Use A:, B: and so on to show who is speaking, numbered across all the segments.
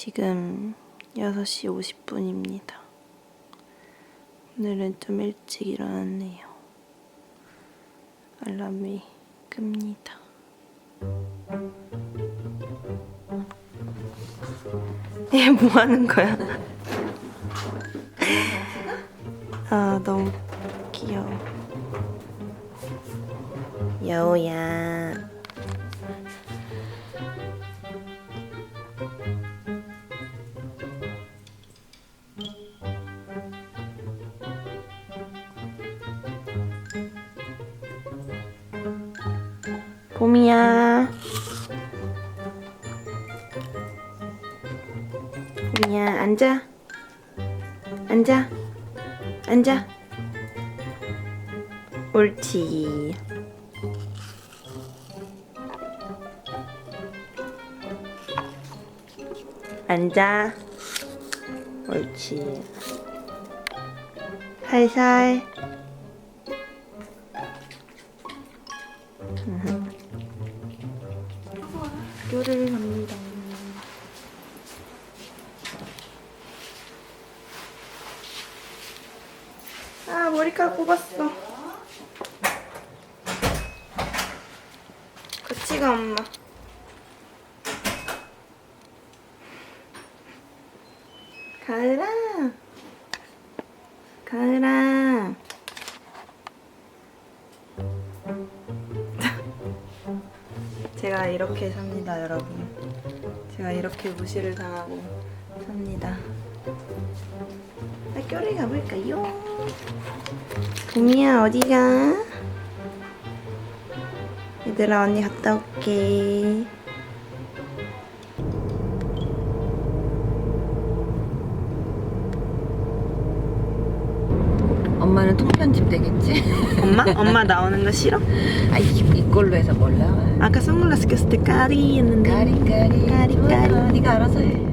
A: 지금 6시 50분입니다. 오늘은 좀 일찍 일어났네요. 알람이 끕니다. 얘 뭐 하는 거야? 아, 너무 귀여워. 여우야. 봄이야. 봄이야, 앉아. 앉아. 앉아. 옳지. 앉아. 옳지. 살살. 머리카락 뽑았어. 같이 가, 엄마. 가을아. 가을아. 제가 이렇게 삽니다, 여러분. 제가 이렇게 무시를 당하고 삽니다. 학교를 가볼까요? 봄이야, 어디가? 얘들아, 언니 갔다 올게.
B: 엄마는 통편집 되겠지?
A: 엄마? 엄마 나오는 거 싫어?
B: 아, 이, 이걸로 해서 몰라.
A: 아까 선글라스 꼈을 때 까리 했는데.
B: 까리까리.
A: 까리, 까리.
B: 좋아. 네가 알아서 해.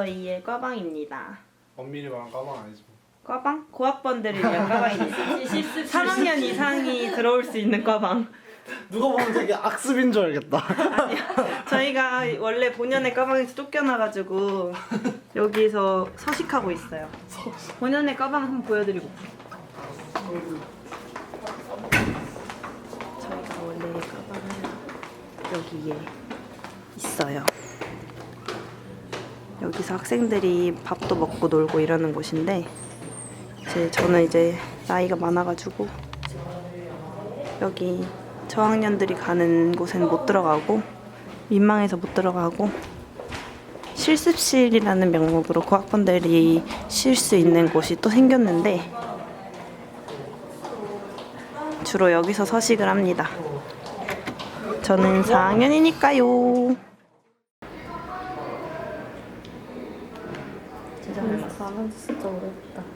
A: 저희의 과방입니다.
C: 엄밀히 말하면 까방 아니지 뭐.
A: 과방? 고학번들을 위한 과방입니다. 3학년 이상이 들어올 수 있는 과방.
C: 누가 보면 되게 악습인 줄 알겠다.
A: 저희가 원래 본연의 과방에서 쫓겨나가지고 여기서 서식하고 있어요. 본연의 과방 한번 보여드리고. 저희가 원래 과방은 여기에 있어요. 여기서 학생들이 밥도 먹고 놀고 이러는 곳인데 이제 저는 이제 나이가 많아가지고 여기 저학년들이 가는 곳에는 못 들어가고 민망해서 못 들어가고 실습실이라는 명목으로 고학번들이 쉴 수 있는 곳이 또 생겼는데 주로 여기서 서식을 합니다. 저는 4학년이니까요. 진짜 나는 진짜 어렵다.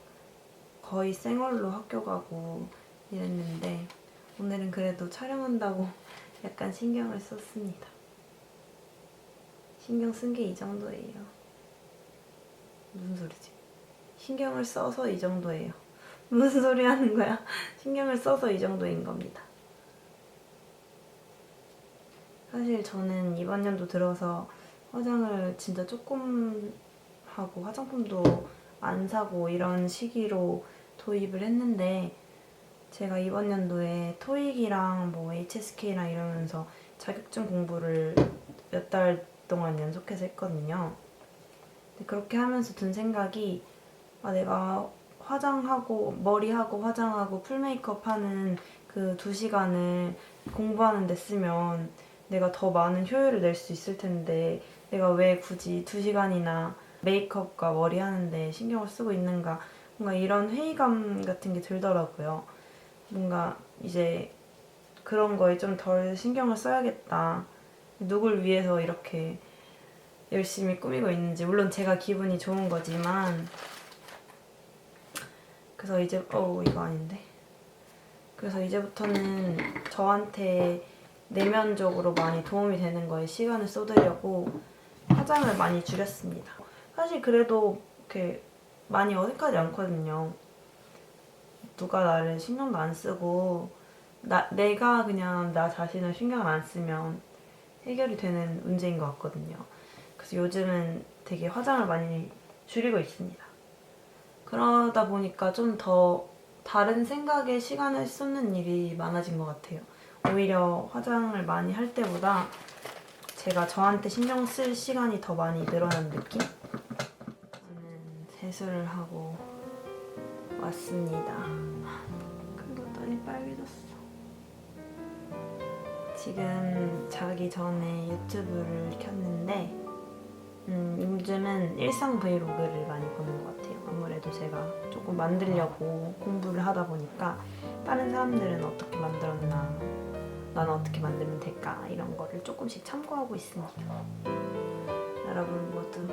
A: 거의 생얼로 학교 가고 이랬는데 오늘은 그래도 촬영한다고 약간 신경을 썼습니다. 신경 쓴 게 이 정도예요. 무슨 소리지? 신경을 써서 이 정도예요. 무슨 소리 하는 거야? 신경을 써서 이 정도인 겁니다. 사실 저는 이번 연도 들어서 화장을 진짜 조금 하고 화장품도 안 사고 이런 시기로 도입을 했는데 제가 이번 연도에 토익이랑 뭐 HSK랑 이러면서 자격증 공부를 몇 달 동안 연속해서 했거든요. 그렇게 하면서 든 생각이 아 내가 화장하고 머리하고 화장하고 풀 메이크업 하는 그 두 시간을 공부하는 데 쓰면 내가 더 많은 효율을 낼 수 있을 텐데 내가 왜 굳이 두 시간이나 메이크업과 머리 하는데 신경을 쓰고 있는가 뭔가 이런 회의감 같은 게 들더라고요. 뭔가 이제 그런 거에 좀 덜 신경을 써야겠다. 누굴 위해서 이렇게 열심히 꾸미고 있는지 물론 제가 기분이 좋은 거지만 그래서 이제 어 이거 아닌데 그래서 이제부터는 저한테 내면적으로 많이 도움이 되는 거에 시간을 쏟으려고 화장을 많이 줄였습니다. 사실 그래도 이렇게 많이 어색하지 않거든요. 누가 나를 신경도 안 쓰고 나 내가 그냥 나 자신을 신경을 안 쓰면 해결이 되는 문제인 것 같거든요. 그래서 요즘은 되게 화장을 많이 줄이고 있습니다. 그러다 보니까 좀 더 다른 생각에 시간을 쏟는 일이 많아진 것 같아요. 오히려 화장을 많이 할 때보다 제가 저한테 신경 쓸 시간이 더 많이 늘어난 느낌? 세수를 하고 왔습니다. 긁었더니 빨개졌어. 지금 자기 전에 유튜브를 켰는데 음, 요즘은 일상 브이로그를 많이 보는 것 같아요. 아무래도 제가 조금 만들려고 공부를 하다 보니까 다른 사람들은 어떻게 만들었나, 나는 어떻게 만들면 될까 이런 거를 조금씩 참고하고 있습니다. 여러분 모두